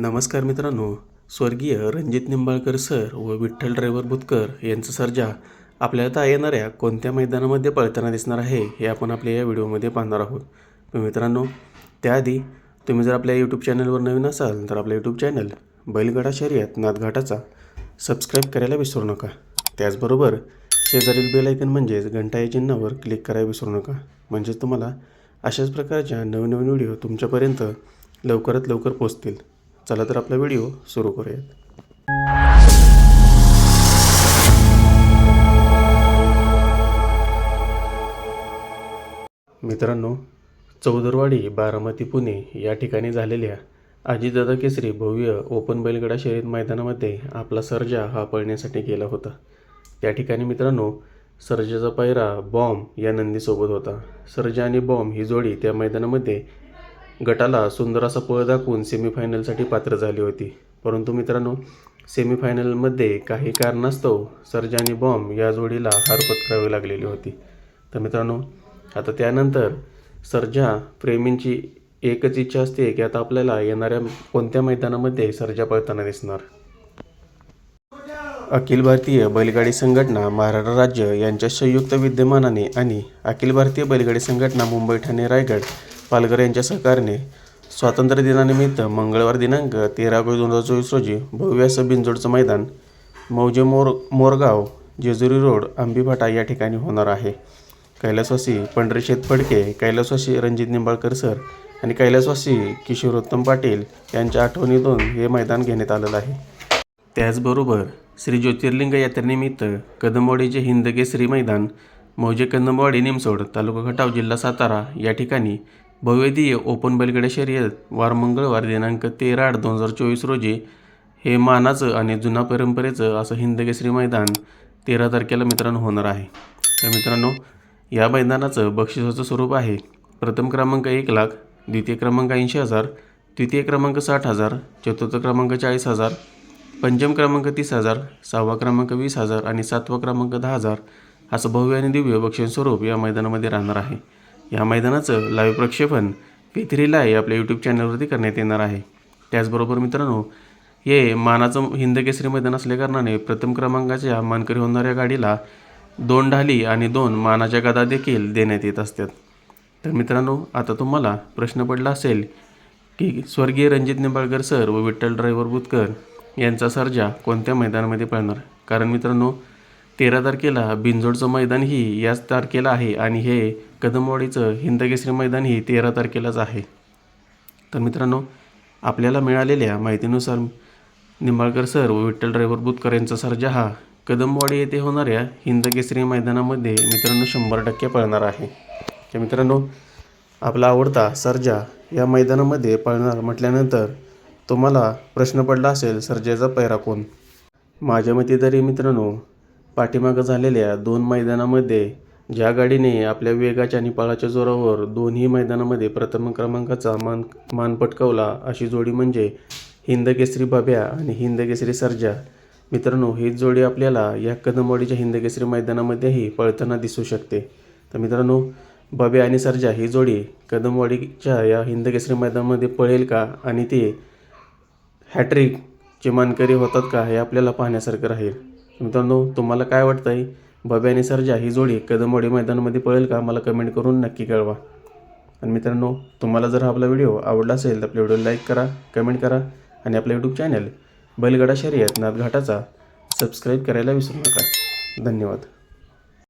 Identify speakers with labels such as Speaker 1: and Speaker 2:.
Speaker 1: नमस्कार मित्रांनो. स्वर्गीय रणजित निंबाळकर सर व विठ्ठल ड्रायव्हर बुतकर यांचं सर्जा आपल्याला आता येणाऱ्या कोणत्या मैदानामध्ये पळताना दिसणार आहे हे आपण आपल्या या व्हिडिओमध्ये पाहणार आहोत. मित्रांनो त्याआधी तुम्ही जर आपल्या यूट्यूब चॅनलवर नवीन असाल तर आपलं यूट्यूब चॅनल बैलगाडा शर्यत नाथघाटाचा सबस्क्राईब करायला विसरू नका. त्याचबरोबर शेजारील बेल ऐकन म्हणजेच घंटा या चिन्हावर क्लिक करायला विसरू नका. म्हणजेच तुम्हाला अशाच प्रकारच्या नवीन नवीन व्हिडिओ तुमच्यापर्यंत लवकरात लवकर पोचतील चला तर आपला व्हिडिओ सुरू करूयात. मित्रांनो चौदरवाडी बारामती पुणे या ठिकाणी झालेल्या अजितदादा केसरी भव्य ओपन बैलगडा शर्यत मैदानामध्ये आपला सर्जा हा पळण्यासाठी गेला होता. त्या ठिकाणी मित्रांनो सर्जाचा पायरा बॉम्ब या नंदीसोबत होता. सर्जा आणि बॉम्ब ही जोडी त्या मैदानामध्ये गटाला सुंदर असा पळ दाखवून सेमीफायनलसाठी पात्र झाली होती. परंतु मित्रांनो सेमीफायनलमध्ये काही कारणास्तव सर्जानी बॉम्ब या जोडीला हार पत्करावी लागलेली होती. तर मित्रांनो आता त्यानंतर सर्जा प्रेमींची एकच इच्छा असते की आता आपल्याला येणाऱ्या कोणत्या मैदानामध्ये सर्जा पळताना दिसणार? अखिल भारतीय बैलगाडी संघटना महाराष्ट्र राज्य यांच्या संयुक्त विद्यमानाने आणि अखिल भारतीय बैलगाडी संघटना मुंबई ठाणे रायगड पालघर यांच्या सहकार्याने स्वातंत्र्य दिनानिमित्त मंगळवार दिनांक तेरा ऑगस्ट दोन हजार चोवीस रोजी भव्य असं मैदान मौजे मोर मोरगाव जेजुरी रोड आंबीफाटा या ठिकाणी होणार आहे. कैलासवासी पंढरीशेत फडके कैलासवासी रणजित निंबाळकर सर आणि कैलासवासी किशोरोत्तम पाटील यांच्या आठवणीतून हे मैदान घेण्यात आलेलं आहे. त्याचबरोबर श्री ज्योतिर्लिंग यात्रेनिमित्त कदमवाडीचे हिंदकेसरी मैदान मौजे कदमवाडी निमसोड तालुका खटाव जिल्हा सातारा या ठिकाणी भव्यदीय ओपन बैलगाड्या शर्यत वार मंगळवार दिनांक तेरा आठ दोन हजार चोवीस रोजी हे मानाचं आणि जुना परंपरेचं असं हिंदकेसरी मैदान तेरा तारखेला मित्रांनो होणार आहे. तर मित्रांनो या मैदानाचं बक्षिसाचं स्वरूप आहे प्रथम क्रमांक एक लाख द्वितीय क्रमांक ऐंशी हजार तृतीय क्रमांक साठ हजार चतुर्थ क्रमांक चाळीस हजार पंचम क्रमांक तीस हजार सहावा क्रमांक वीस हजार आणि सातवा क्रमांक दहा हजार असं भव्य आणि दिव्य बक्षीस स्वरूप या मैदानामध्ये राहणार आहे. या मैदानाचं लाईव्ह प्रक्षेपण पी थ्री लाय आपल्या यूट्यूब चॅनलवरती करण्यात येणार आहे. त्याचबरोबर मित्रांनो हे मानाचं हिंदकेसरी मैदान असल्याकारणाने प्रथम क्रमांकाच्या मानकरी होणाऱ्या गाडीला दोन ढाली आणि दोन मानाच्या गदा देखील देण्यात येत असतात. तर मित्रांनो आता तुम्हाला प्रश्न पडला असेल की स्वर्गीय रणजित निंबाळकर सर व विठ्ठल ड्रायव्हर बुतकर यांचा सर्जा कोणत्या मैदानामध्ये पळणार? कारण मित्रांनो तेरा तारखेला बिनजोडचं मैदान ही याच तारखेला आहे आणि हे कदमवाडीचं हिंदकेसरी मैदान ही तेरा तारखेलाच आहे. तर मित्रांनो आपल्याला मिळालेल्या माहितीनुसार निंबाळकर सर व विठ्ठल ड्रायव्हर बुतकर यांचा सर्जा हा कदमवाडी येथे होणाऱ्या हिंदकेसरी मैदानामध्ये मित्रांनो शंभर टक्के पळणार आहे. तर मित्रांनो आपला आवडता सर्जा या मैदानामध्ये पळणार म्हटल्यानंतर तुम्हाला प्रश्न पडला असेल सर्जाचा पैरा कोण? माझ्या मते तरी मित्रांनो पाठीमागं झालेल्या दोन मैदानामध्ये ज्या गाडीने आपल्या वेगाच्या आणि पळाच्या जोरावर दोन्ही मैदानामध्ये प्रथम क्रमांकाचा मान मान पटकावला अशी जोडी म्हणजे हिंदकेसरी बाब्या आणि हिंदकेसरी सर्जा. मित्रांनो ही जोडी आपल्याला या कदमवाडीच्या हिंदकेसरी मैदानामध्येही पळताना दिसू शकते. तर मित्रांनो बाब्या आणि सर्जा ही जोडी कदमवाडीच्या या हिंदकेसरी मैदानामध्ये पळेल का आणि ते हॅट्रिकचे मानकरी होतात का हे आपल्याला पाहण्यासारखं राहील. मित्रांनो तुम्हाला काय वाटतं आहे बब्या आणि सर्जा ही जोडी कदमवाडी मैदानामध्ये पळेल का मला कमेंट करून नक्की कळवा. आणि मित्रांनो तुम्हाला जर हा आपला व्हिडिओ आवडला असेल तर आपल्या व्हिडिओ लाईक करा कमेंट करा आणि आपलं यूट्यूब चॅनल बैलगाडा शर्यत नादघाटाचा सबस्क्राईब करायला विसरू नका. धन्यवाद.